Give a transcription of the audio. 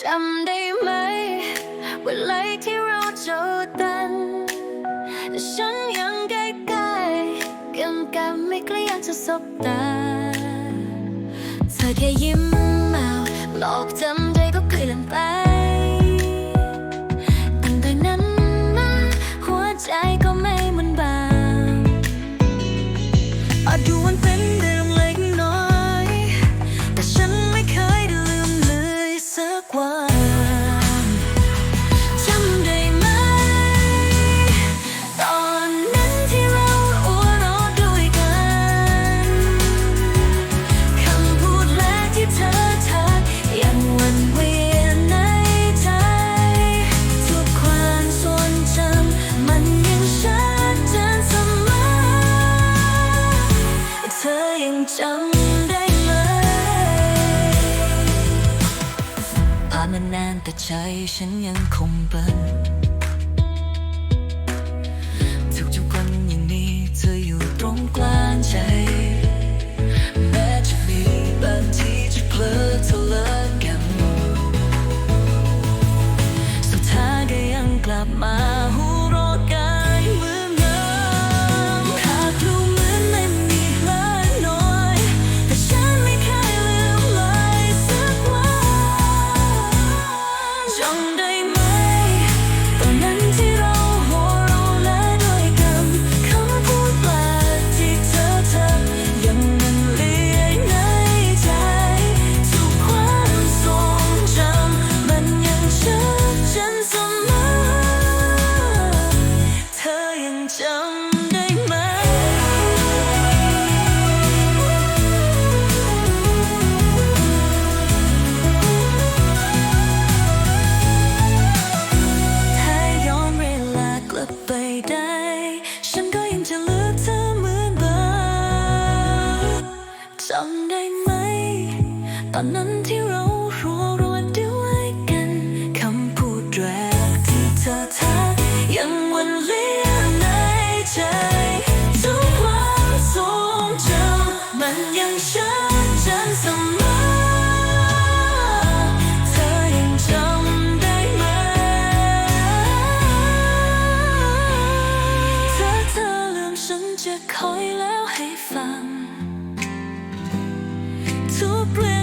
จำได้ไหมเวลาที่เราเจอกันฉันยังใกล้ใกล้กันกันไม่กล้อยากจะสบตาเธอแค่ยิ้มมาหลอกจำได้ก็เคยลืมไป ยังจำได้ไหมผ่านมานานแต่ใจฉันยังคงเปิน จำได้ไหม ตอนนั้นที่เรารัวรวนด้วยกันคำพูดแรกที่เธอทักยังวันเลี้ยงในใจทุกความทรงจำมันยังชัดเจนเสมอเธอยังจำได้ไหมถ้าเธอลืมฉันจะคอยแล้วให้ฟัง to.